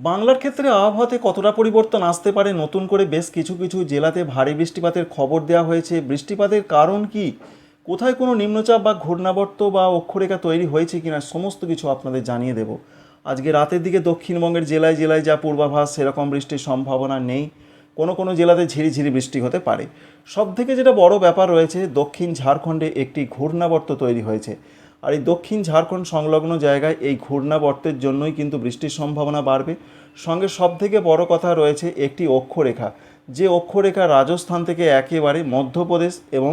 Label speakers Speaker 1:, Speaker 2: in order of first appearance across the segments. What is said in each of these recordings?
Speaker 1: বাংলার ক্ষেত্রে আবহাওয়াতে কতটা পরিবর্তন আসতে পারে? নতুন করে বেশ কিছু কিছু জেলাতে ভারী বৃষ্টিপাতের খবর দেওয়া হয়েছে। বৃষ্টিপাতের কারণ কি? কোথায় কোনো নিম্নচাপ বা ঘূর্ণাবর্ত বা অক্ষরেখা তৈরি হয়েছে কিনা সমস্ত কিছু আপনাদের জানিয়ে দেব। আজকে রাতের দিকে দক্ষিণবঙ্গের জেলায় জেলায় যা পূর্বাভাস, সেরকম বৃষ্টির সম্ভাবনা নেই। কোনো কোনো জেলাতে ঝিরিঝিরি বৃষ্টি হতে পারে। সব থেকে যেটা বড় ব্যাপার রয়েছে, দক্ষিণ ঝাড়খণ্ডে একটি ঘূর্ণাবর্ত তৈরি হয়েছে। আর এই দক্ষিণ ঝাড়খণ্ড সংলগ্ন জায়গায় এই ঘূর্ণাবর্তের জন্যই কিন্তু বৃষ্টির সম্ভাবনা বাড়বে। সঙ্গে সব থেকে বড় কথা রয়েছে একটি অক্ষরেখা। যে অক্ষরেখা রাজস্থান থেকে একেবারে মধ্যপ্রদেশ এবং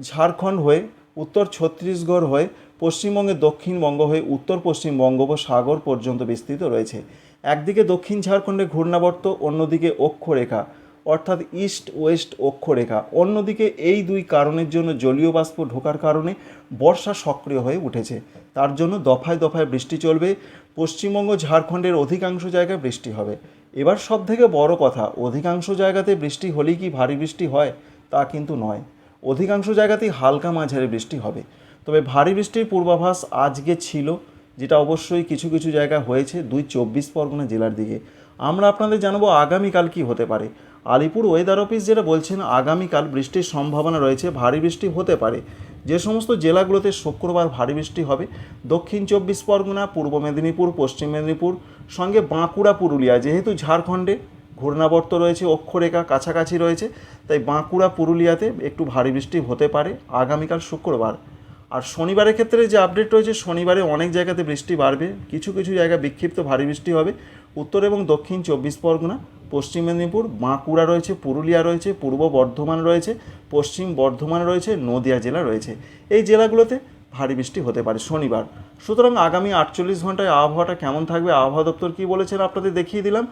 Speaker 1: ঝাড়খণ্ড হয়ে উত্তর ছত্তিশগড় হয়ে পশ্চিমবঙ্গের দক্ষিণবঙ্গ হয়ে উত্তর পশ্চিম বঙ্গোপসাগর পর্যন্ত বিস্তৃত রয়েছে। একদিকে দক্ষিণ ঝাড়খণ্ডে ঘূর্ণাবর্ত, অন্যদিকে অক্ষরেখা। অর্থাৎ ইস্ট ওয়েস্ট অক্ষরেখা। অন্যদিকে এই দুই কারণের জন্য জলীয় বাষ্প ঢোকার কারণে বর্ষা সক্রিয় হয়ে উঠেছে। তার জন্য দফায় দফায় বৃষ্টি চলবে। পশ্চিমবঙ্গ, ঝাড়খণ্ডের অধিকাংশ জায়গায় বৃষ্টি হবে। এবার সব থেকে বড় কথা, অধিকাংশ জায়গাতে বৃষ্টি হলেই কি ভারী বৃষ্টি হয়? তা কিন্তু নয়। অধিকাংশ জায়গাতেই হালকা মাঝারি বৃষ্টি হবে। তবে ভারী বৃষ্টির পূর্বাভাস আজকে ছিল, যেটা অবশ্যই কিছু কিছু জায়গায় হয়েছে দুই চব্বিশ পরগনা জেলার দিকে। আমরা আপনাদের জানাব আগামীকাল কি হতে পারে। আলিপুর ওয়েদার অফিস যেটা বলছেন, আগামীকাল বৃষ্টির সম্ভাবনা রয়েছে, ভারী বৃষ্টি হতে পারে। যে সমস্ত জেলাগুলোতে শুক্রবার ভারী বৃষ্টি হবে, দক্ষিণ চব্বিশ পরগনা, পূর্ব মেদিনীপুর, পশ্চিম মেদিনীপুর, সঙ্গে বাঁকুড়া, পুরুলিয়া। যেহেতু ঝাড়খণ্ডে ঘূর্ণাবর্ত রয়েছে, অক্ষরেখা কাছাকাছি রয়েছে, তাই বাঁকুড়া, পুরুলিয়াতে একটু ভারী বৃষ্টি হতে পারে আগামীকাল শুক্রবার। আর শনিবারের ক্ষেত্রে যে আপডেট রয়েছে, শনিবারে অনেক জায়গাতে বৃষ্টি বাড়বে, কিছু কিছু জায়গায় বিক্ষিপ্ত ভারী বৃষ্টি হবে। উত্তর এবং দক্ষিণ চব্বিশ পরগনা, পশ্চিম মেদিনীপুর, বাঁকুড়া রয়েছে, পুরুলিয়া রয়েছে, পূর্ব বর্ধমান রয়েছে, পশ্চিম বর্ধমান রয়েছে, নদিয়া জেলা রয়েছে। এই জেলাগুলোতে ভারী বৃষ্টি হতে পারে শনিবার। সুতরাং আগামী আটচল্লিশ ঘন্টায় আবহাওয়াটা কেমন থাকবে, আবহাওয়া দপ্তর কী বলেছেন আপনাদের দেখিয়ে দিলাম।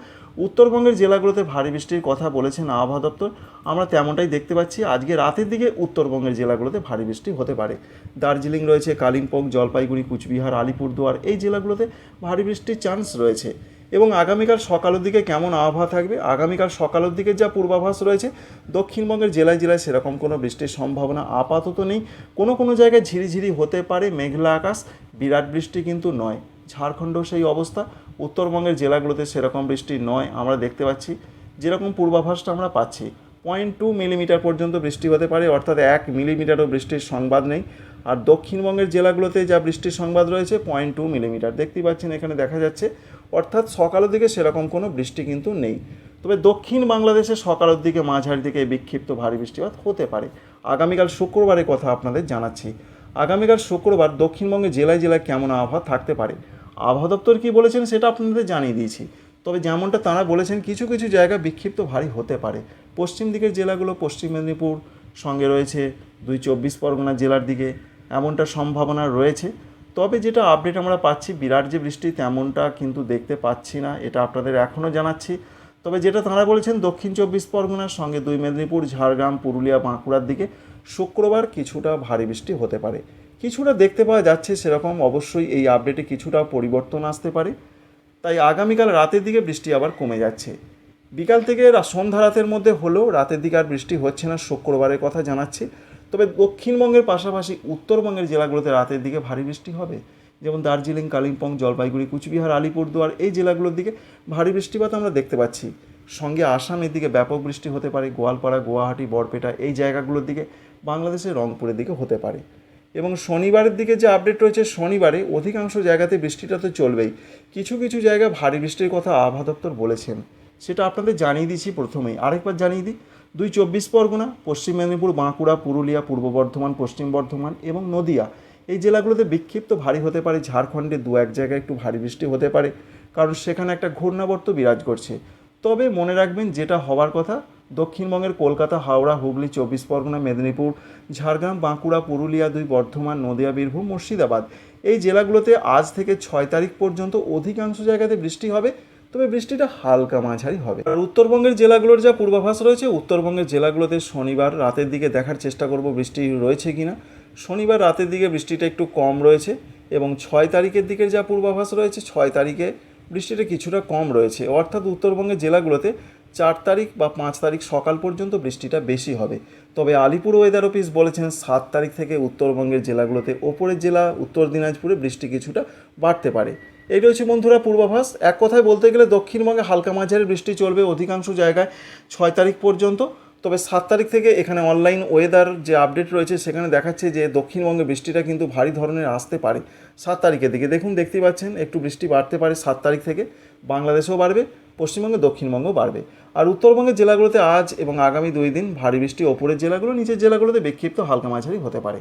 Speaker 1: উত্তরবঙ্গের জেলাগুলোতে ভারী বৃষ্টির কথা বলেছেন আবহাওয়া দপ্তর। আমরা তেমনটাই দেখতে পাচ্ছি, আজকে রাতের দিকে উত্তরবঙ্গের জেলাগুলোতে ভারী বৃষ্টি হতে পারে। দার্জিলিং রয়েছে, কালিম্পং, জলপাইগুড়ি, কুচবিহার, আলিপুরদুয়ার, এই জেলাগুলোতে ভারী বৃষ্টির চান্স রয়েছে। এবং আগামীকাল সকালের দিকে কেমন আবহাওয়া থাকবে? আগামীকাল সকালের দিকে যা পূর্বাভাস রয়েছে, দক্ষিণবঙ্গের জেলায় জেলায় সেরকম কোনো বৃষ্টির সম্ভাবনা আপাতত নেই। কোনো কোনো জায়গায় ঝিরিঝিরি হতে পারে মেঘলা আকাশ, বিরাট বৃষ্টি কিন্তু নয়। ঝাড়খণ্ডও সেই অবস্থা। উত্তরবঙ্গের জেলাগুলোতে সেরকম বৃষ্টি নয় আমরা দেখতে পাচ্ছি। যেরকম পূর্বাভাসটা আমরা পাচ্ছি। পয়েন্ট টু মিলিমিটার পর্যন্ত বৃষ্টি হতে পারে, অর্থাৎ এক মিলিমিটারও বৃষ্টির সংবাদ নেই। আর দক্ষিণবঙ্গের জেলাগুলোতে যা বৃষ্টির সংবাদ রয়েছে, পয়েন্ট টু মিলিমিটার। দেখতেই পাচ্ছেন, এখানে দেখা যাচ্ছে অর্থাৎ সকালের দিকে সেরকম কোনো বৃষ্টি কিন্তু নেই। তবে দক্ষিণ বাংলাদেশে সকালের দিকে মাঝারি দিকে বিক্ষিপ্ত ভারী বৃষ্টিপাত হতে পারে। আগামীকাল শুক্রবারের কথা আপনাদের জানাচ্ছি। আগামীকাল শুক্রবার দক্ষিণবঙ্গে জেলায় জেলায় কেমন আবহাওয়া থাকতে পারে? আবহাওয়া দপ্তর কী বলেছেন সেটা আপনাদের জানিয়ে দিয়েছি। তবে যেমনটা তারা বলেছেন, কিছু কিছু জায়গা বিক্ষিপ্ত ভারী হতে পারে। পশ্চিম দিকের জেলাগুলো পশ্চিম মেদিনীপুর সঙ্গে রয়েছে দুই চব্বিশ পরগনা জেলার দিকে এমনটা সম্ভাবনা রয়েছে। তবে যেটা আপডেট আমরা পাচ্ছি, বিরাট যে বৃষ্টি তেমনটা কিন্তু দেখতে পাচ্ছি না, এটা আপনাদের এখনও জানাচ্ছি। তবে যেটা তাঁরা বলেছেন, দক্ষিণ চব্বিশ পরগনার সঙ্গে দুই মেদিনীপুর, ঝাড়গ্রাম, পুরুলিয়া, বাঁকুড়ার দিকে শুক্রবার কিছুটা ভারী বৃষ্টি হতে পারে। কিছুটা দেখতে পাওয়া যাচ্ছে সেরকম, অবশ্যই এই আপডেটে কিছুটা পরিবর্তন আসতে পারে। তাই আগামীকাল রাতের দিকে বৃষ্টি আবার কমে যাচ্ছে। বিকাল থেকে সন্ধ্যা রাতের মধ্যে হলেও রাতের দিকে আর বৃষ্টি হচ্ছে না, শুক্রবারের কথা জানাচ্ছি। তবে দক্ষিণবঙ্গের পাশাপাশি উত্তরবঙ্গের জেলাগুলোতে রাতের দিকে ভারী বৃষ্টি হবে। যেমন দার্জিলিং, কালিম্পং, জলপাইগুড়ি, কুচবিহার, আলিপুরদুয়ার এই জেলাগুলোর দিকে ভারী বৃষ্টিপাত আমরা দেখতে পাচ্ছি। সঙ্গে আসামের দিকে ব্যাপক বৃষ্টি হতে পারে, গোয়ালপাড়া, গুয়াহাটি, বরপেটা এই জায়গাগুলোর দিকে বাংলাদেশের রংপুরের দিকে হতে পারে। এবং শনিবারের দিকে যে আপডেট রয়েছে, শনিবারে অধিকাংশ জায়গাতে বৃষ্টিটা তো চলবেই। কিছু কিছু জায়গায় ভারী বৃষ্টির কথা আবহাওয়া দপ্তর বলেছেন। সেটা আপনাদের জানিয়ে দিচ্ছি প্রথমেই। আরেকবার জানিয়ে দিই দুই চব্বিশ পরগনা, পশ্চিম মেদিনীপুর, বাঁকুড়া, পুরুলিয়া, পূর্ব বর্ধমান, পশ্চিম বর্ধমান এবং নদিয়া। এই জেলাগুলোতে বিক্ষিপ্ত ভারী হতে পারে ঝাড়খণ্ডে দু এক জায়গায় একটু ভারী বৃষ্টি হতে পারে, কারণ সেখানে একটা ঘূর্ণাবর্ত বিরাজ করছে। তবে মনে রাখবেন যেটা হওয়ার কথা, দক্ষিণবঙ্গের কলকাতা, হাওড়া, হুগলি, চব্বিশ পরগনা, মেদিনীপুর, ঝাড়গ্রাম, বাঁকুড়া, পুরুলিয়া, দুই বর্ধমান, নদিয়া, বীরভূম, মুর্শিদাবাদ। এই জেলাগুলোতে আজ থেকে ছয় তারিখ পর্যন্ত অধিকাংশ জায়গাতে বৃষ্টি হবে। তবে বৃষ্টিটা হালকা মাঝারি হবে। আর উত্তরবঙ্গের জেলাগুলোর যা পূর্বাভাস রয়েছে, উত্তরবঙ্গের জেলাগুলোতে শনিবার রাতের দিকে দেখার চেষ্টা করব বৃষ্টি রয়েছে কিনা। শনিবার রাতের দিকে বৃষ্টিটা একটু কম রয়েছে এবং ছয় তারিখের দিকের যা পূর্বাভাস রয়েছে, ছয় তারিখে বৃষ্টিটা কিছুটা কম রয়েছে। অর্থাৎ উত্তরবঙ্গের জেলাগুলোতে চার তারিখ বা পাঁচ তারিখ সকাল পর্যন্ত বৃষ্টিটা বেশি হবে। তবে আলিপুর ওয়েদার অফিস বলেছেন, সাত তারিখ থেকে উত্তরবঙ্গের জেলাগুলোতে, ওপরের জেলা উত্তর দিনাজপুরে বৃষ্টি কিছুটা বাড়তে পারে। এই রয়েছে বন্ধুরা, পূর্বাভাস, এক কথায় বলতে গেলে দক্ষিণবঙ্গে হালকা মাঝারি বৃষ্টি চলবে অধিকাংশ জায়গায় ছয় তারিখ পর্যন্ত। তবে সাত তারিখ থেকে এখানে অনলাইন ওয়েদার যে আপডেট রয়েছে, সেখানে দেখাচ্ছে যে দক্ষিণবঙ্গে বৃষ্টিটা কিন্তু ভারী ধরনের আসতে পারে সাত তারিখের দিকে। দেখুন, দেখতেই পাচ্ছেন, একটু বৃষ্টি বাড়তে পারে সাত তারিখ থেকে। বাংলাদেশেও বাড়বে, পশ্চিমবঙ্গে দক্ষিণবঙ্গও বাড়বে। আর উত্তরবঙ্গের জেলাগুলোতে আজ এবং আগামী দুই দিন ভারী বৃষ্টি, ওপরের জেলাগুলো, নিচের জেলাগুলোতে বিক্ষিপ্ত হালকা মাঝারি হতে পারে।